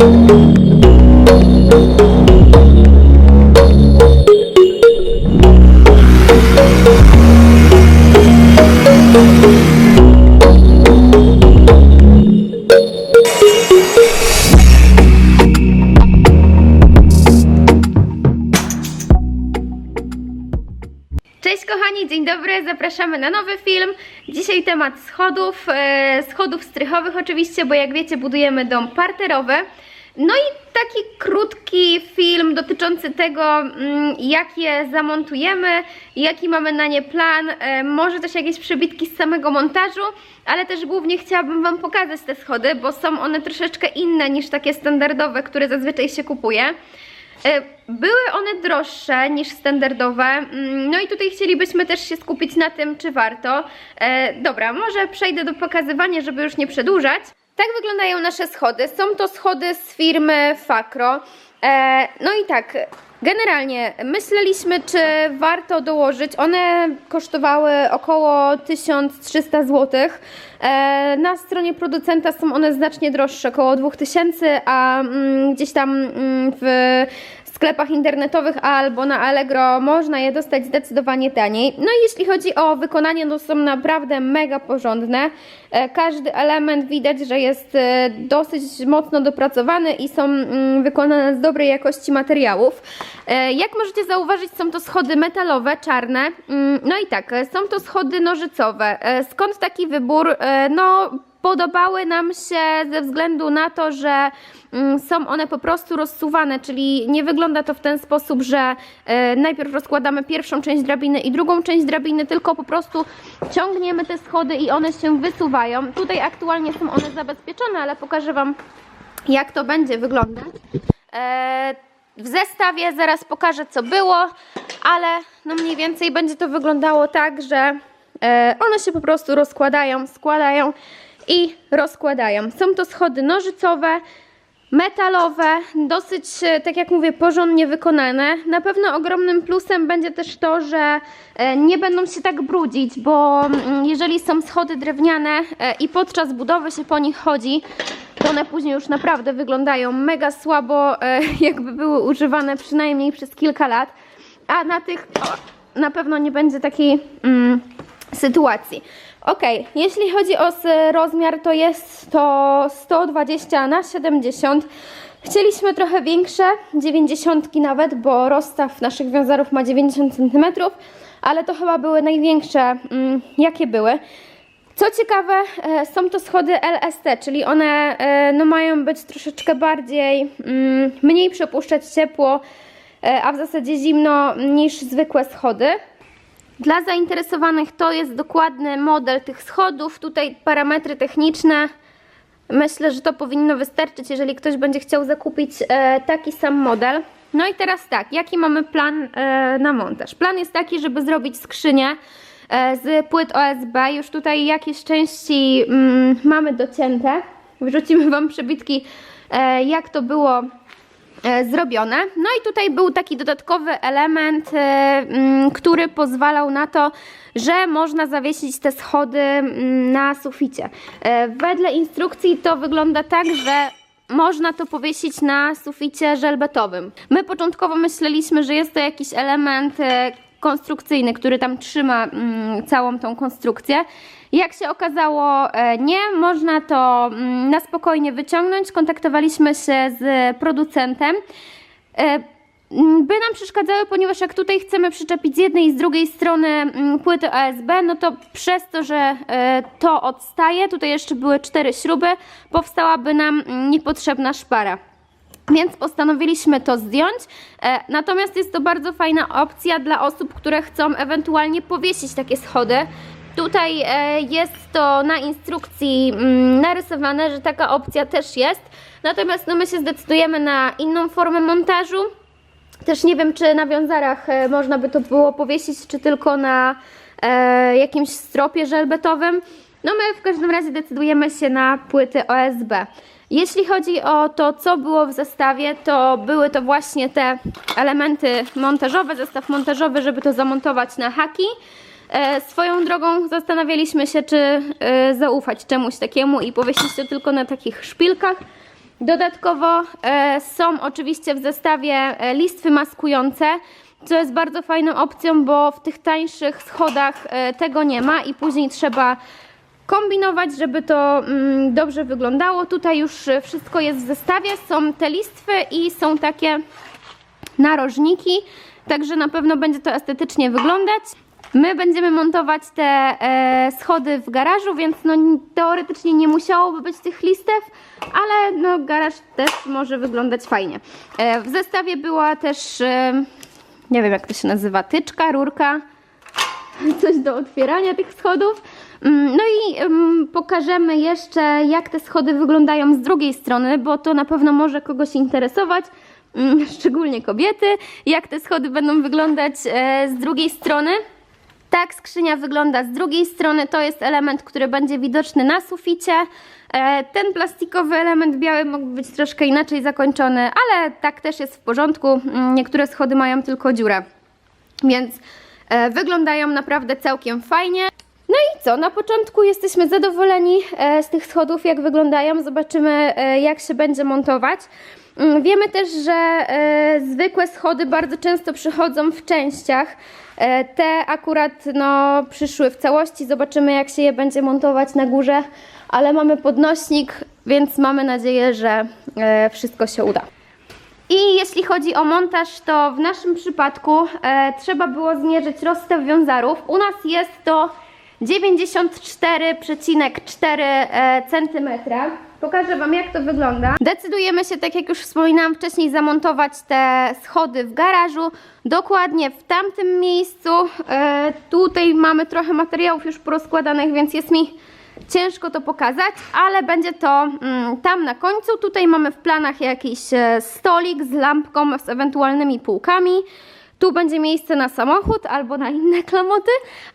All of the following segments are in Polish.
Cześć zapraszamy na nowy film. Dzisiaj temat schodów, e, schodów strychowych oczywiście, bo jak wiecie budujemy dom parterowy. No i taki krótki film dotyczący tego, mm, jak je zamontujemy, jaki mamy na nie plan, e, może też jakieś przebitki z samego montażu, ale też głównie chciałabym Wam pokazać te schody, bo są one troszeczkę inne niż takie standardowe, które zazwyczaj się kupuje. E, Były one droższe niż standardowe, mm, no i tutaj chcielibyśmy też się skupić na tym, czy warto. E, Dobra, może przejdę do pokazywania, żeby już nie przedłużać. Tak wyglądają nasze schody. Są to schody z firmy Fakro. E, No i tak, generalnie myśleliśmy, czy warto dołożyć. One kosztowały około 1300 zł. E, Na stronie producenta są one znacznie droższe, około 2000, a mm, gdzieś tam mm, w sklepach internetowych albo na Allegro można je dostać zdecydowanie taniej. No i jeśli chodzi o wykonanie, no są naprawdę mega porządne. E, Każdy element widać, że jest e, dosyć mocno dopracowany i są mm, wykonane z dobrej jakości materiałów. E, Jak możecie zauważyć, są to schody metalowe, czarne. Mm, No i tak, są to schody nożycowe. Skąd taki wybór? No, podobały nam się ze względu na to, że mm, są one po prostu rozsuwane, czyli nie wygląda to w ten sposób, że e, najpierw rozkładamy pierwszą część drabiny i drugą część drabiny, tylko po prostu ciągniemy te schody i one się wysuwają. Tutaj aktualnie są one zabezpieczone, ale pokażę Wam jak to będzie wyglądać. E, w zestawie zaraz pokażę co było, ale no mniej więcej będzie to wyglądało tak, że e, one się po prostu rozkładają, składają i rozkładają. Są to schody nożycowe, metalowe, dosyć, e, tak jak mówię, porządnie wykonane. Na pewno ogromnym plusem będzie też to, że e, nie będą się tak brudzić, bo mm, jeżeli są schody drewniane e, i podczas budowy się po nich chodzi, to one później już naprawdę wyglądają mega słabo, jakby były używane przynajmniej przez kilka lat. A na tych na pewno nie będzie takiej mm, sytuacji. Ok, jeśli chodzi o rozmiar, to jest to 120 na 70. Chcieliśmy trochę większe, 90 nawet, bo rozstaw naszych wiązarów ma 90 cm, ale to chyba były największe, mm, jakie były. Co ciekawe, e, są to schody LST, czyli one e, no, mają być troszeczkę bardziej, mm, mniej przepuszczać ciepło, e, a w zasadzie zimno niż zwykłe schody. Dla zainteresowanych to jest dokładny model tych schodów. Tutaj parametry techniczne. Myślę, że to powinno wystarczyć, jeżeli ktoś będzie chciał zakupić e, taki sam model. No i teraz tak, jaki mamy plan e, na montaż? Plan jest taki, żeby zrobić skrzynię e, z płyt OSB. Już tutaj jakieś części mm, mamy docięte. Wrzucimy Wam przebitki, jak to było zrobione. No i tutaj był taki dodatkowy element, e, mm, który pozwalał na to, że można zawiesić te schody mm, na suficie. E, Wedle instrukcji to wygląda tak, że można to powiesić na suficie żelbetowym. My początkowo myśleliśmy, że jest to jakiś element e, konstrukcyjny, który tam trzyma mm, całą tą konstrukcję. Jak się okazało, e, nie, można to mm, na spokojnie wyciągnąć. Kontaktowaliśmy się z producentem. E, m, By nam przeszkadzały, ponieważ jak tutaj chcemy przyczepić z jednej i z drugiej strony mm, płyty ASB, no to przez to, że e, to odstaje, tutaj jeszcze były cztery śruby, powstałaby nam mm, niepotrzebna szpara. Więc postanowiliśmy to zdjąć. Natomiast jest to bardzo fajna opcja dla osób, które chcą ewentualnie powiesić takie schody. Tutaj e, jest to na instrukcji mm, narysowane, że taka opcja też jest. Natomiast no, my się zdecydujemy na inną formę montażu. Też nie wiem, czy na wiązarach e, można by to było powiesić, czy tylko na e, jakimś stropie żelbetowym. No my w każdym razie decydujemy się na płyty OSB. Jeśli chodzi o to, co było w zestawie, to były to właśnie te elementy montażowe, zestaw montażowy, żeby to zamontować na haki. E, swoją drogą zastanawialiśmy się, czy e, zaufać czemuś takiemu i powiesić to tylko na takich szpilkach. Dodatkowo e, są oczywiście w zestawie listwy maskujące, co jest bardzo fajną opcją, bo w tych tańszych schodach tego nie ma i później trzeba kombinować, żeby to mm, dobrze wyglądało. Tutaj już wszystko jest w zestawie, są te listwy i są takie narożniki, także na pewno będzie to estetycznie wyglądać. My będziemy montować te e, schody w garażu, więc no, teoretycznie nie musiałoby być tych listew, ale no, garaż też może wyglądać fajnie. E, w zestawie była też, e, nie wiem jak to się nazywa, tyczka, rurka, coś do otwierania tych schodów. Mm, No i em, pokażemy jeszcze, jak te schody wyglądają z drugiej strony, bo to na pewno może kogoś interesować, mm, szczególnie kobiety, jak te schody będą wyglądać e, z drugiej strony. Tak skrzynia wygląda z drugiej strony. To jest element, który będzie widoczny na suficie. E, Ten plastikowy element biały mógłby być troszkę inaczej zakończony, ale tak też jest w porządku. Mm, Niektóre schody mają tylko dziurę. Więc e, wyglądają naprawdę całkiem fajnie. No i co, na początku jesteśmy zadowoleni e, z tych schodów, jak wyglądają. Zobaczymy, jak się będzie montować. Mm, Wiemy też, że zwykłe schody bardzo często przychodzą w częściach. E, te akurat no, przyszły w całości. Zobaczymy, jak się je będzie montować na górze. Ale mamy podnośnik, więc mamy nadzieję, że e, wszystko się uda. I jeśli chodzi o montaż, to w naszym przypadku e, trzeba było zmierzyć rozstaw wiązarów. U nas jest to 94,4 e, cm. Pokażę Wam jak to wygląda. Decydujemy się, tak jak już wspominałam wcześniej, zamontować te schody w garażu. Dokładnie w tamtym miejscu. E, tutaj mamy trochę materiałów już porozkładanych, więc jest mi ciężko to pokazać, ale będzie to mm, tam na końcu. Tutaj mamy w planach jakiś e, stolik z lampką, z ewentualnymi półkami. Tu będzie miejsce na samochód albo na inne klamoty,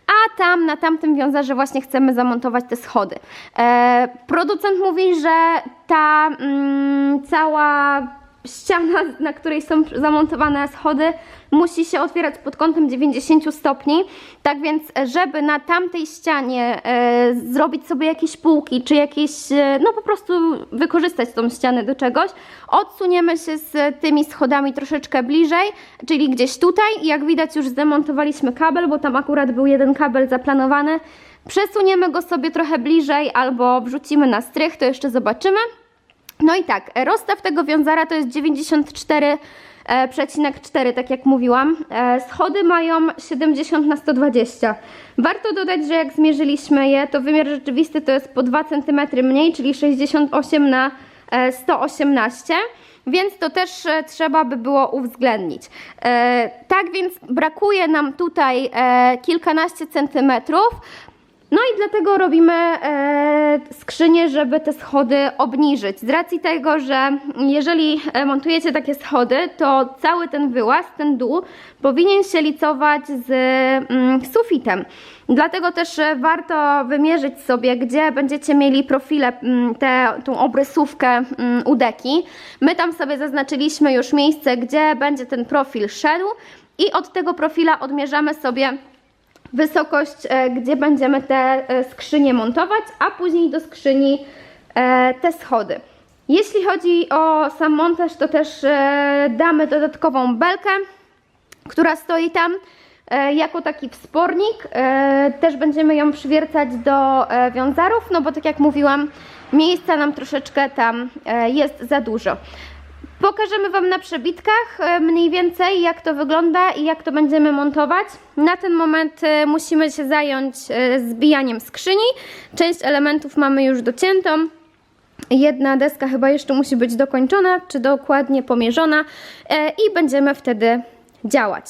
a tam na tamtym wiązarze właśnie chcemy zamontować te schody. E, producent mówi, że ta mm, cała ściana, na której są zamontowane schody, musi się otwierać pod kątem 90 stopni. Tak więc, żeby na tamtej ścianie e, zrobić sobie jakieś półki, czy jakieś, e, no po prostu wykorzystać tą ścianę do czegoś, odsuniemy się z tymi schodami troszeczkę bliżej, czyli gdzieś tutaj. Jak widać, już zdemontowaliśmy kabel, bo tam akurat był jeden kabel zaplanowany. Przesuniemy go sobie trochę bliżej albo wrzucimy na strych, to jeszcze zobaczymy. No i tak, rozstaw tego wiązara to jest 94,4, tak jak mówiłam. E, Schody mają 70 na 120. Warto dodać, że jak zmierzyliśmy je, to wymiar rzeczywisty to jest po 2 cm mniej, czyli 68 na e, 118 więc to też e, trzeba by było uwzględnić. E, tak więc brakuje nam tutaj e, kilkanaście centymetrów. No i dlatego robimy e, skrzynię, żeby te schody obniżyć. Z racji tego, że jeżeli e, montujecie takie schody, to cały ten wyłaz, ten dół powinien się licować z mm, sufitem. Dlatego też e, warto wymierzyć sobie, gdzie będziecie mieli profile, mm, te, tą obrysówkę mm, u deki. My tam sobie zaznaczyliśmy już miejsce, gdzie będzie ten profil szedł i od tego profila odmierzamy sobie wysokość, e, gdzie będziemy te e, skrzynie montować, a później do skrzyni e, te schody. Jeśli chodzi o sam montaż, to też damy dodatkową belkę, która stoi tam jako taki wspornik. Też będziemy ją przywiercać do wiązarów, no bo tak jak mówiłam, miejsca nam troszeczkę tam jest za dużo. Pokażemy Wam na przebitkach e, mniej więcej jak to wygląda i jak to będziemy montować. Na ten moment e, musimy się zająć e, zbijaniem skrzyni. Część elementów mamy już dociętą. Jedna deska chyba jeszcze musi być dokończona, czy dokładnie pomierzona i będziemy wtedy działać.